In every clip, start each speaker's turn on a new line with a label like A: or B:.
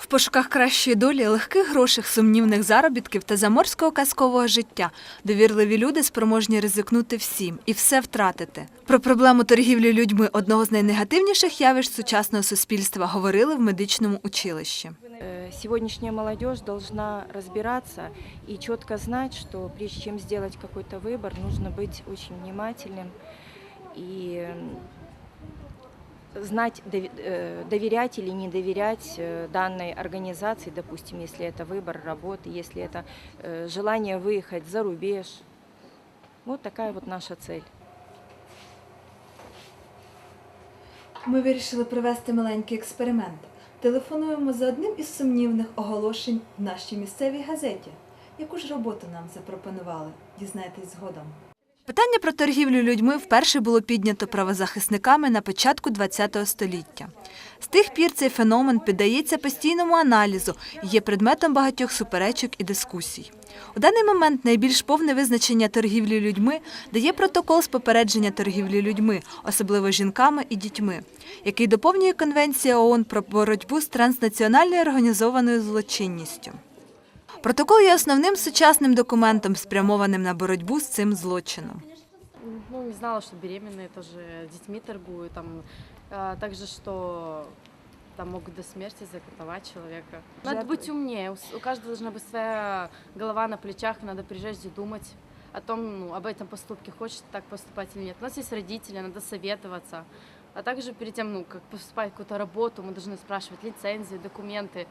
A: В пошуках кращої долі, легких грошей, сумнівних заробітків та заморського казкового життя довірливі люди спроможні ризикнути всім і все втратити. Про проблему торгівлі людьми одного з найнегативніших явищ сучасного суспільства говорили в медичному училищі.
B: Э, Сегодняшняя молодежь должна разбираться и четко знать, что прежде чем сделать какой-то выбор, нужно быть очень внимательным и м, знать, дови- э, доверять или не доверять э, данной организации, допустим, если это выбор работы, если это э, желание выехать за рубеж. Вот такая вот наша цель.
A: Ми вирішили провести маленький експеримент. Телефонуємо за одним із сумнівних оголошень в нашій місцевій газеті. Яку ж роботу нам запропонували? Дізнайтесь згодом. Питання про торгівлю людьми вперше було піднято правозахисниками на початку ХХ століття. З тих пір цей феномен піддається постійному аналізу і є предметом багатьох суперечок і дискусій. У даний момент найбільш повне визначення торгівлі людьми дає протокол з попередження торгівлі людьми, особливо жінками і дітьми, який доповнює Конвенція ООН про боротьбу з транснаціональною організованою злочинністю. Протокол є основним сучасним документом, спрямованим на боротьбу з цим злочином.
C: Ну, не знала, что беременные тоже детьми торгуют. Там, а, также, что там могут до смерти закатовать человека. Надо быть умнее. У с- У каждого должна быть своя голова на плечах. и Надо прежде думать о том, ну, об этом поступке, хочет так поступать или нет. У нас есть родители, надо советоваться. А также перед тем, ну, как поступать в какую-то работу, мы должны спрашивать лицензии, документы.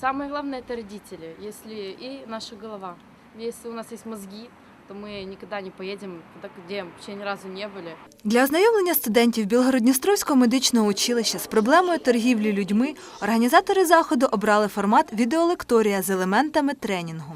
C: Самое главное это родители, если и наша голова. Если у нас есть мозги, то мы никогда не поедем туда, где вообще ни разу не были.
A: Для ознайомлення студентів Білгородністровського медичного училища з проблемою торгівлі людьми організатори заходу обрали формат відеолекторія з елементами тренінгу.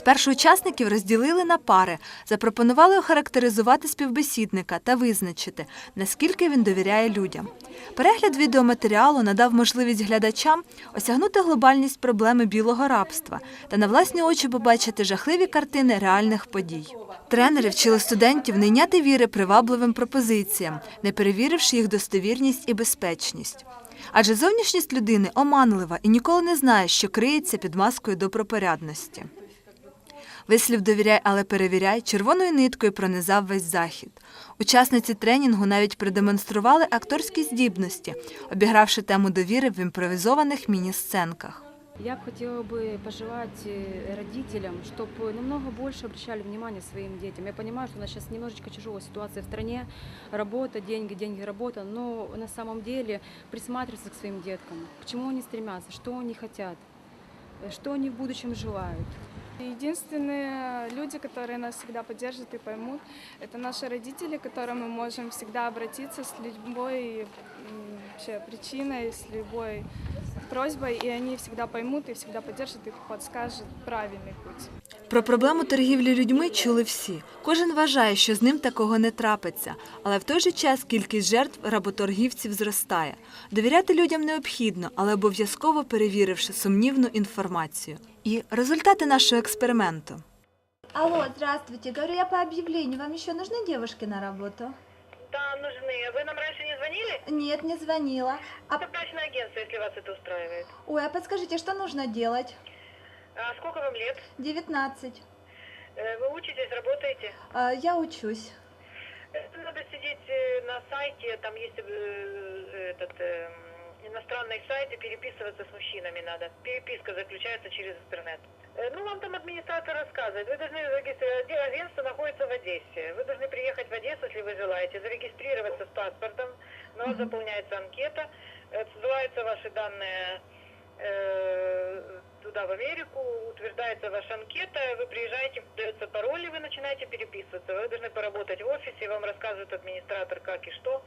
A: Спершу учасників розділили на пари, запропонували охарактеризувати співбесідника та визначити, наскільки він довіряє людям. Перегляд відеоматеріалу надав можливість глядачам осягнути глобальність проблеми білого рабства та на власні очі побачити жахливі картини реальних подій. Тренери вчили студентів не йняти віри привабливим пропозиціям, не перевіривши їх достовірність і безпечність. Адже зовнішність людини оманлива і ніколи не знає, що криється під маскою добропорядності. Вислів довіряй, але перевіряй червоною ниткою пронизав весь захід. Учасниці тренінгу навіть продемонстрували акторські здібності, обігравши тему довіри в імпровізованих міні-сценках.
D: Я бы хотела бы пожелать э, родителям, чтобы намного больше обращали внимание своим детям. Я понимаю, что у нас сейчас немножечко тяжелая ситуация в стране, работа, деньги, деньги, работа, но на самом деле присматриваться к своим деткам, к чему они стремятся, что они хотят, э, что они в будущем желают.
E: Единственные люди, которые нас всегда поддержат и поймут, это наши родители, к которым мы можем всегда обратиться с любой м, вообще причиной, с любой просьбой, и они всегда поймут и всегда поддержат и подскажут правильный путь.
A: Про проблему торгівлі людьми чули всі. Кожен вважає, що з ним такого не трапиться, але в той же час кількість жертв работоргівців зростає. Довіряти людям необхідно, але обов'язково перевіривши сумнівну інформацію. І результати нашого експерименту.
F: Алло, здравствуйте. Говорю я по объявлению. Вам еще нужны девушки на работу?
G: Да, нужны. Вы нам раньше не звонили?
F: Нет, не звонила. А,
G: Это брачное агентство, если вас это устраивает.
F: ой, а подскажите, что нужно делать?
G: А сколько вам лет?
F: 19.
G: Э, Вы учитесь, работаете?
F: А, я учусь.
G: Это Надо сидеть э, на сайте, там есть э, этот э, иностранный сайт, и переписываться с мужчинами надо. Переписка заключается через интернет. Э, Ну, вам там администратор рассказывает. Вы должны зарегистрировать. Агентство находится в Одессе. Вы должны приехать в Одессу, если вы желаете, зарегистрироваться с паспортом. На вас заполняется анкета, э, ссылаются ваши данные э, туда, в Америку, утверждается ваша анкета, вы приезжаете, дается пароль, и вы начинаете переписываться. Вы должны поработать в офисе, вам рассказывает администратор, как и что.